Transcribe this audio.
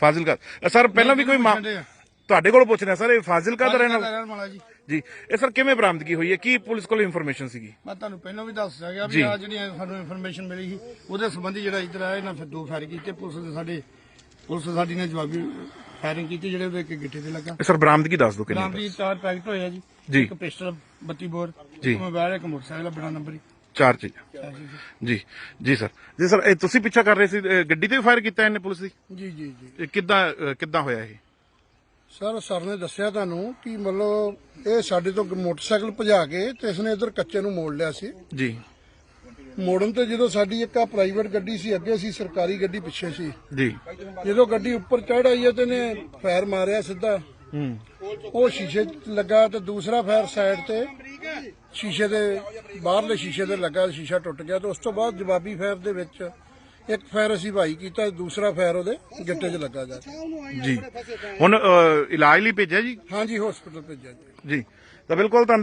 Fazilka sir ਪਹਿਲਾਂ ਵੀ ਕੋਈ ਮਾ- ਤੁਹਾਡੇ ਕੋਲ ਪੁੱਛ ਰਿਹਾ ਸਰ ਇਹ ਫਾਜ਼ਿਲਕਾ ਦਾ ਰਹਿਣ ਵਾਲਾ ਜੀ। ਜੀ ਇਹ ਸਰ ਕਿਵੇਂ ਬਰਾਮਦਗੀ ਹੋਈ ਹੈ? ਕੀ ਪੁਲਿਸ ਕੋਲ ਇਨਫੋਰਮੇਸ਼ਨ ਸੀਗੀ? ਮੈਂ ਤੁਹਾਨੂੰ ਪਹਿਲਾਂ ਵੀ ਦੱਸ ਗਿਆ ਵੀ ਜੀ। ਆ ਜਿਹੜੀਆਂ ਸਾਨੂੰ ਇਨਫੋਰਮੇਸ਼ਨ ਮਿਲੀ ਸੀ ਉਹਦੇ ਸੰਬੰਧੀ ਜਿਹੜਾ ਇੱਧਰ ਆਇਆ ਇਹਨਾਂ ਫਿਰ ਦੋ ਫਾਇਰ ਕੀਤੇ ਪੁਲਿਸ ਦੇ ਸਾਡੇ ਪੁਲਿਸ ਸਾਡੀ ਨੇ ਜਵਾਬੀ ਫਾਇਰਿੰਗ ਕੀਤੀ ਜਿਹੜੇ ਉਹਦੇ ਇੱਕ ਗਿੱਟੇ ਤੇ ਲੱਗਾ। ਇਹ ਸਰ ਬਰਾਮਦਗੀ ਦੱਸ ਦਿਓ ਕਿੰਨੀ ਦੀ ਚਾਰ ਪੈਕਟ ਹੋਏ ਆ ਜੀ। ਜੀ। ਇੱਕ ਪਿਸਟਲ 32 ਬੋਰ ਜੀ। ਇੱਕ ਮੋਬਾਈਲ ਇੱਕ ਮੋਟਰਸਾਈਕਲ ਬਿਨਾ ਨੰਬਰ ਚਾਰ ਚੀਜ਼ਾਂ। ਜੀ ਜੀ ਸਰ। ਜੀ ਸਰ ਇਹ ਤੁਸੀਂ ਪਿੱਛਾ ਕਰ ਰਹੇ ਸੀ ਗੱਡੀ ਤੇ ਫਾਇਰ ਕੀਤਾ ਇਹਨੇ ਪੁਲਿਸ ਦੀ? ਜੀ ਜੀ ਜੀ। ਇਹ ਕਿੱਦਾਂ ਅ, ਕਿੱਦਾਂ ਹੋਇਆ ਇਹ? ਸਰ ਸਰ ਨੇ ਦੱਸਿਆ ਤੁਹਾਨੂੰ ਕਿ ਮਤਲਬ ਇਹ ਸਾਡੇ ਤੋਂ ਮੋਟਰਸਾਈਕਲ ਭਜਾ ਕੇ ਤੇ ਇਸਨੇ ਇਧਰ ਕੱਚੇ ਨੂੰ ਮੋੜ ਲਿਆ ਸੀ। ਜੀ। ਮੋੜਨ ਤੇ ਜਦੋਂ ਸਾਡੀ ਇੱਕ ਆ ਪ੍ਰਾਈਵੇਟ ਗੱਡੀ ਸੀ ਅੱਗੇ ਸੀ ਸਰਕਾਰੀ ਗੱਡੀ ਪਿੱਛੇ ਸੀ। ਜੀ। ਜਦੋਂ ਗੱਡੀ ਉੱਪਰ ਚੜ ਆਈ ਹੈ ਤੇ ਨੇ ਫਾਇਰ ਮਾਰਿਆ ਸਿੱਧਾ। ਹੂੰ। ਉਹ ਸ਼ੀਸ਼ੇ 'ਚ ਲੱਗਾ ਤੇ ਦੂਸਰਾ ਫਾਇਰ ਸਾਈਡ ਤੇ ਸ਼ੀਸ਼ੇ ਦੇ ਬਾਹਰਲੇ ਸ਼ੀਸ਼ੇ ਤੇ ਲੱਗਾ ਸ਼ੀਸ਼ਾ ਟੁੱਟ ਗਿਆ ਤੇ ਉਸ ਤੋਂ ਬਾਅਦ ਜਵਾਬੀ ਫਾਇਰ ਦੇ ਵਿੱਚ ਇੱਕ ਫਾਇਰ ਅਸੀਂ ਭਾਈ ਕੀਤਾ ਦੂਸਰਾ ਫਾਇਰ ਉਹਦੇ ਗਿੱਟੇ 'ਚ ਲੱਗਾ ਜਾ ਕੇ। ਜੀ। ਹੁਣ ਅ, ਇਲਾਜ ਲਈ ਭੇਜਿਆ ਜੀ? ਹਾਂਜੀ ਹਸਪੀਟਲ ਭੇਜਿਆ ਜੀ। ਜੀ। ਤਾਂ ਬਿਲਕੁਲ ਤੁਹਾਨੂੰ